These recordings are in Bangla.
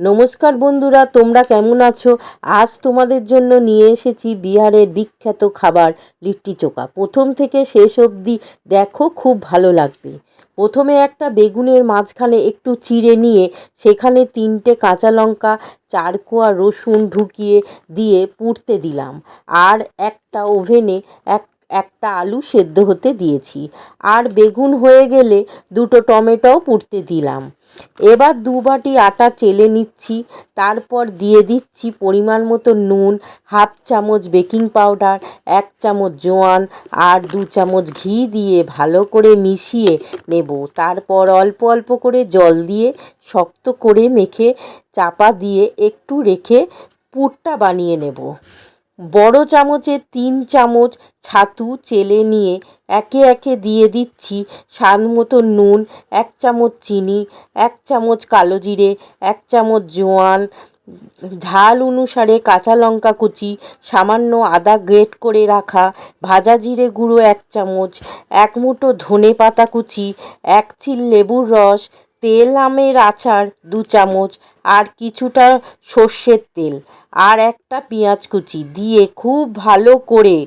নমস্কার বন্ধুরা, তোমরা কেমন আছো? আজ তোমাদের জন্য নিয়ে এসেছি বিহারের বিখ্যাত খাবার, লিট্টি চোখা। প্রথম থেকে শেষ অবধি দেখো, খুব ভালো লাগবে। প্রথমে একটা বেগুনের মাঝখানে একটু চিড়ে নিয়ে, সেখানে তিনটে কাঁচা লঙ্কা, চার কোয়া রসুন ঢুকিয়ে দিয়ে পুড়তে দিলাম। আর একটা ওভেনে এক একটা আলু সেদ্ধ হতে দিয়েছি। আর বেগুন হয়ে গেলে দুটো টমেটোও পুড়তে দিলাম। এবার দু বাটি আটা চেলে নিচ্ছি, তারপর দিয়ে দিচ্ছি পরিমাণ মতো নুন, হাফ চামচ বেকিং পাউডার, এক চামচ জোয়ান আর দু চামচ ঘি দিয়ে ভালো করে মিশিয়ে নেব। তারপর অল্প অল্প করে জল দিয়ে শক্ত করে মেখে চাপা দিয়ে একটু রেখে পুরটা বানিয়ে নেব। বড় চামচের তিন চামচ ছাতু চেলে নিয়ে একে একে দিয়ে দিচ্ছি স্বাদ মতো নুন, এক চামচ চিনি, এক চামচ কালো জিরে, এক চামচ জোয়ান, ঝাল অনুসারে কাঁচা লঙ্কা কুচি, সামান্য আদা গ্রেট করে রাখা ভাজা জিরে গুঁড়ো এক চামচ, এক মুঠো ধনে পাতা কুচি, এক চিল লেবুর রস, তেল আমের আচার দু চামচ, আর কিছুটা সর্ষের তেল। আর একটা পেঁয়াজ কুচি দিয়ে খুব ভালো করে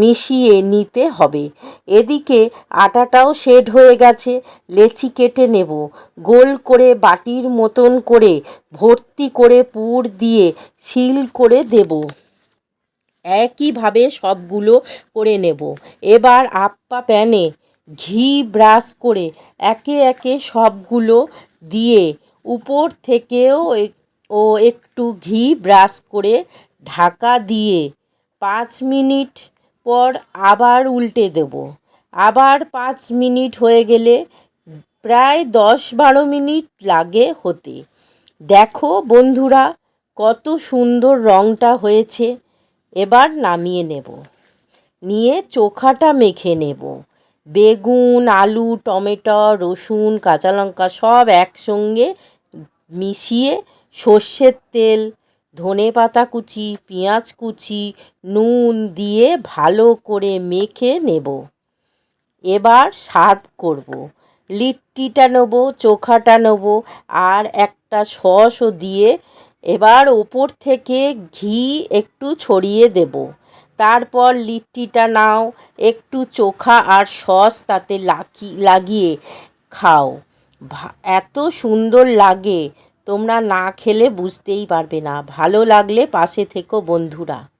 মিশিয়ে নিতে হবে। এদিকে আটাটাও সেট হয়ে গেছে, লেচি কেটে নেব। গোল করে বাটির মতন করে ভর্তি করে পুর দিয়ে সিল করে দেব। একইভাবে সবগুলো করে নেব। এবার আপ্পা প্যানে ঘি ব্রাশ করে একে একে সবগুলো দিয়ে উপর থেকেও ও একটু ঘি ব্রাশ করে ঢাকা দিয়ে পাঁচ মিনিট পর আবার উল্টে দেব। আবার পাঁচ মিনিট হয়ে গেলে প্রায় দশ বারো মিনিট লাগে হতে। দেখো বন্ধুরা, কত সুন্দর রঙটা হয়েছে। এবার নামিয়ে নেব। নিয়ে চোখাটা মেখে নেব। বেগুন, আলু, টমেটো, রসুন, কাঁচা লঙ্কা সব একসঙ্গে মিশিয়ে সর্ষের তেল, ধনে পাতা কুচি, পেঁয়াজ কুচি, নুন দিয়ে ভালো করে মেখে নেব। এবার সার্ভ করব। লিট্টিটা নেব, চোখাটা নেব, আর একটা সসও দিয়ে এবার ওপর থেকে ঘি একটু ছড়িয়ে দেব। তারপর লিট্টিটা নাও, একটু চোখা আর সস তাতে লাগিয়ে খাও। এত সুন্দর লাগে তোমরা না খেলে বুঝতেই পারবে না। ভালো লাগলে পাশে থেকো বন্ধুরা।